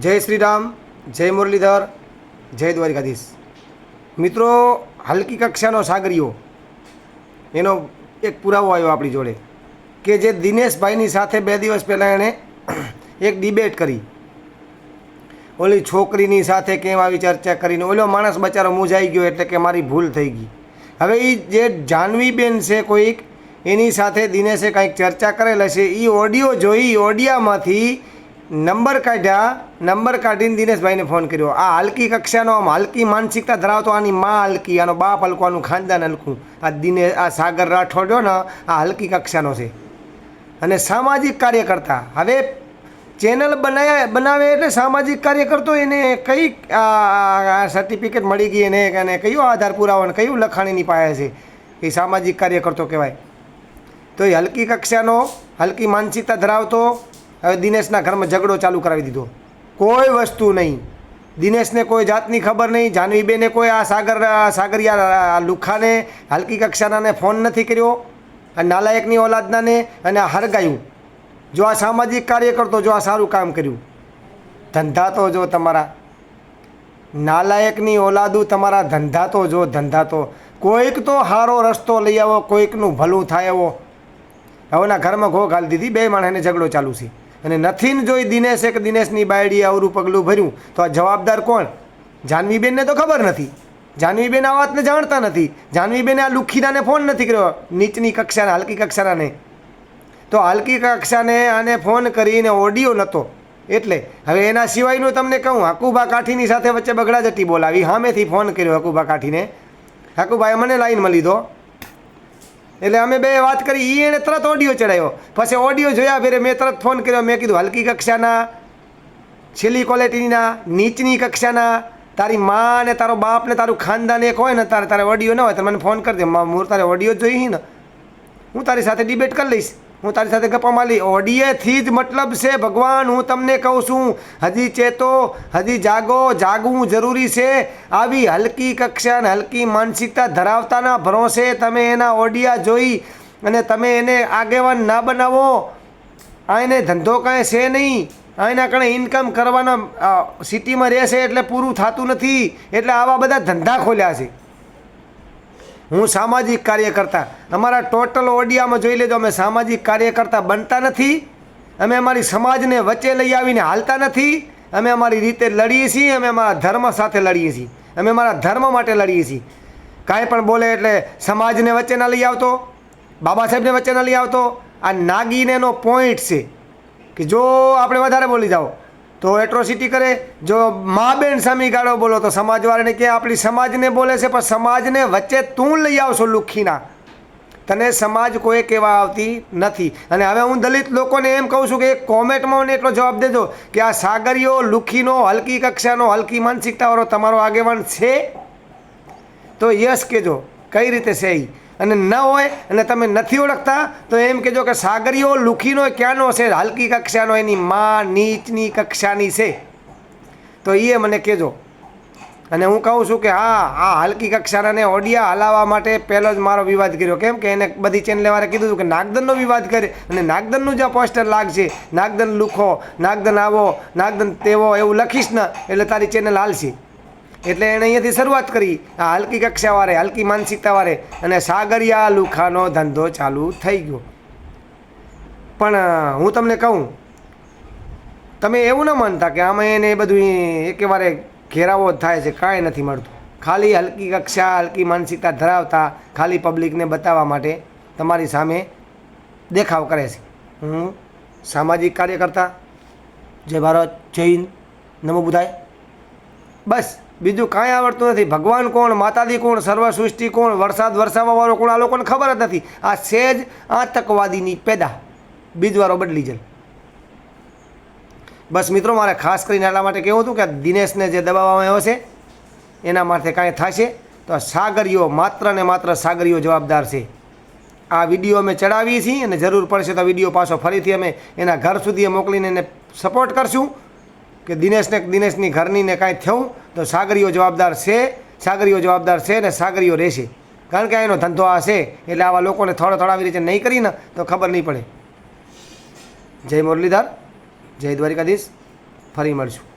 જય શ્રી રામ જય મુરલીધર, જય દ્વારિકાધીશ. મિત્રો, હલકી કક્ષાનો સાગરીયો, એનો એક પુરાવો આવ્યો આપણી જોડે, કે જે દિનેશભાઈની સાથે બે દિવસ પહેલાં એણે એક ડિબેટ કરી. ઓલી છોકરીની સાથે કેમ આવી ચર્ચા કરીને, ઓલો માણસ બચારો મૂંઝાઈ ગયો એટલે કે મારી ભૂલ થઈ ગઈ. હવે એ જે જાનવીબેન છે કોઈક, એની સાથે દિનેશે કંઈક ચર્ચા કરેલ હશે એ ઓડિયો જોઈ ઓડિયામાંથી નંબર કાઢ્યા, નંબર કાઢીને દિનેશભાઈને ફોન કર્યો. આ હલકી કક્ષાનો, આમ હલકી માનસિકતા ધરાવતો આની માં હલકી, આનો બાપ હલકો, આનું ખાનદાન હલકું. આ દિને આ સાગર રાઠોડ ને, આ હલકી કક્ષાનો છે. અને સામાજિક કાર્યકર્તા. હવે ચેનલ બનાવ્યા બનાવે એટલે સામાજિક કાર્યકર્તો એને કઈ સર્ટિફિકેટ મળી ગઈ એને અને કયો આધાર પુરાવો અને કયું લખાણીની પાયા છે? એ સામાજિક કાર્યકર્તો કહેવાય. તો એ હલકી કક્ષાનો, હલકી માનસિકતા ધરાવતો હવે દિનેશના ઘરમાં ઝઘડો ચાલુ કરાવી દીધો. કોઈ વસ્તુ નહીં. દિનેશને કોઈ જાતની ખબર નહીં. જાનવીબેને કોઈ આ સાગર સાગરિયા લુખાને, હલકી કક્ષાનાને ફોન નથી કર્યો. આ નાલાયકની ઓલાદનાને અને આ હરગાયું. જો આ સામાજિક કાર્ય કરતો, જો આ સારું કામ કર્યું. ધંધા તો જો તમારા. નાલાયકની ઓલાદું તમારા ધંધા તો જો ધંધા તો. કોઈક તો સારો રસ્તો લઈ આવો, કોઈકનું ભલું થાય એવો હવેના ઘરમાં ઘો ઘાલી દીધી, બે માણસને ઝઘડો ચાલુ છે. અને નથી ને જોઈ દિનેશે કે દિનેશની બાયડીએ આવરું પગલું ભર્યું. તો આ જવાબદાર કોણ? જાનવીબેનને તો ખબર નથી. જાનવીબેન આ વાતને જાણતા નથી. જાનવીબેને આ લુખીદાને ફોન નથી કર્યો. નીચની કક્ષાના, હલકી કક્ષાનાને તો હલકી કક્ષાને આને ફોન કરીને ઓડિયો નહોતો એટલે હવે એના સિવાયનું તમને કહું હકુબા કાઠીની સાથે વચ્ચે બગડા જટી બોલાવી. સામેથી ફોન કર્યો હકુબા કાઠીને. હકુભાઈએ મને લાઈનમાં લીધો એટલે અમે બે વાત કરી એ એણે તરત ઓડિયો ચડાવ્યો પછી ઓડિયો જોયા ફેરે મેં તરત ફોન કર્યો, મેં કીધું, હલકી કક્ષાના, છેલ્લી ક્વોલિટીના નીચની કક્ષાના, તારી માં ને તારો બાપ ને તારું ખાનદાન એક હોય ને તારે તારે ઓડિયો ન હોય તો મને ફોન કરી દે. હું તારે ઓડિયો જોઈએ ને, હું તારી સાથે ડિબેટ કરી લઈશ. હું તારી સાથે ગપ્પા માલી ઓડિયેથી જ મતલબ છે, ભગવાન, હું તમને કહું છું, હજી ચેતો, હજી જાગો, જાગવું જરૂરી છે. આવી હલકી કક્ષા અને હલકી માનસિકતા ધરાવતાના ભરોસે તમે એના ઓડિયા જોઈ અને તમે એને આગેવાન ના બનાવો. આ એને ધંધો કાંઈ છે નહીં. આ એના કારણે ઇન્કમ કરવાના સિટીમાં રહેશે એટલે પૂરું થતું નથી. એટલે આવા બધા ધંધા ખોલ્યા છે. હું સામાજિક કાર્યકર્તા. અમારા ટોટલ ઓડિયામાં જોઈ લેજો, અમે સામાજિક કાર્યકર્તા બનતા નથી. અમે અમારી સમાજને વચ્ચે લઈ આવીને હાલતા નથી. અમે અમારી રીતે લડીએ છીએ, અમે અમારા ધર્મ સાથે લડીએ છીએ. અમે અમારા ધર્મ માટે લડીએ છીએ. કાંઈ પણ બોલે એટલે સમાજને વચ્ચે ના લઈ આવતો, બાબા સાહેબને વચ્ચે ના લઈ આવતો. આ નાગીનેનો પોઈન્ટ છે કે જો આપણે વધારે બોલી જાઓ તો એટ્રોસિટી કરે. જો મા બેન સામી ગાળો બોલો તો સમાજવાળાને કે આપણી સમાજને બોલે છે, પણ સમાજને વચ્ચે તું લઈ આવશો લુખીના. તને સમાજ કોઈ કહેવા આવતી નથી. અને હવે હું દલિત લોકોને એમ કહું છું કે એક કોમેન્ટમાં મને એટલો જવાબ દેજો કે આ સાગરીઓ લુખીનો, હલકી કક્ષાનો, હલકી માનસિકતાવાળો તમારો આગેવાન છે? તો યસ કહેજો. કઈ રીતે છે એ અને ન હોય અને તમે નથી ઓળખતા, તો એમ કહેજો કે સાગરીઓ લુખીનો ક્યાંનો છે? હલકી કક્ષાનો એની માં નીચની કક્ષાની છે. તો એ મને કહેજો. અને હું કહું છું કે હા, આ હલકી કક્ષાનાને ઓડિયા હલાવવા માટે પહેલો જ મારો વિવાદ કર્યો. કેમ કે એને બધી ચેનલેવાળે કીધું હતું કે નાગદનનો વિવાદ કરે. અને નાગદનનું જે પોસ્ટર લાગશે, નાગદન લુખો, નાગદન આવો, નાગદન તેવો એવું લખીશ ને, એટલે તારી ચેનલ હાલશે. એટલે એણે અહીંયાથી શરૂઆત કરી. આ હલકી કક્ષાવાળે હલકી માનસિકતાવાળે અને સાગરિયા લુખાનો ધંધો ચાલુ થઈ ગયો. પણ હું તમને કહું, તમે એવું ન માનતા કે આમાં એને એ બધું એકેવારે ઘેરાવો થાય છે, કાંઈ નથી મળતું. ખાલી હલકી કક્ષા, હલકી માનસિકતા ધરાવતા, ખાલી પબ્લિકને બતાવવા માટે તમારી સામે દેખાવ કરે છે. હું સામાજિક કાર્યકર્તા, જય ભારત, જય હિન્દ, નમો બુધાય. બસ. બીજું કાંઈ આવડતું નથી. ભગવાન કોણ, માતાજી કોણ સર્વ સૃષ્ટિ કોણ, વરસાદ વરસાવવાવાળો કોણ, આ લોકોને ખબર જ નથી. આ સેજ આતંકવાદીની પેદા. બીજવારો બદલી જાય બસ મિત્રો, મારે ખાસ કરીને એટલા માટે કહેવું હતું કે દિનેશને જે દબાવવામાં આવ્યો છે, એના માટે કાંઈ થશે તો સાગરીઓ માત્ર ને માત્ર સાગરીઓ જવાબદાર છે. આ વીડિયો અમે ચડાવીએ છીએ અને જરૂર પડશે તો વીડિયો પાછો ફરીથી અમે એના ઘર સુધી મોકલીને એને સપોર્ટ કરશું. કે દિનેશને દિનેશની ઘરની ને કાંઈ થયું તો સાગરીઓ જવાબદાર છે સાગરીઓ જવાબદાર છે ને સાગરીઓ રહેશે. કારણ કે એનો ધંધો આ એટલે આવા લોકોને થોડો થોડા આવી રીતે નહીં કરીને તો ખબર નહીં પડે. જય મુરલીધર, જય દ્વારિકાધીશ, ફરી મળશું.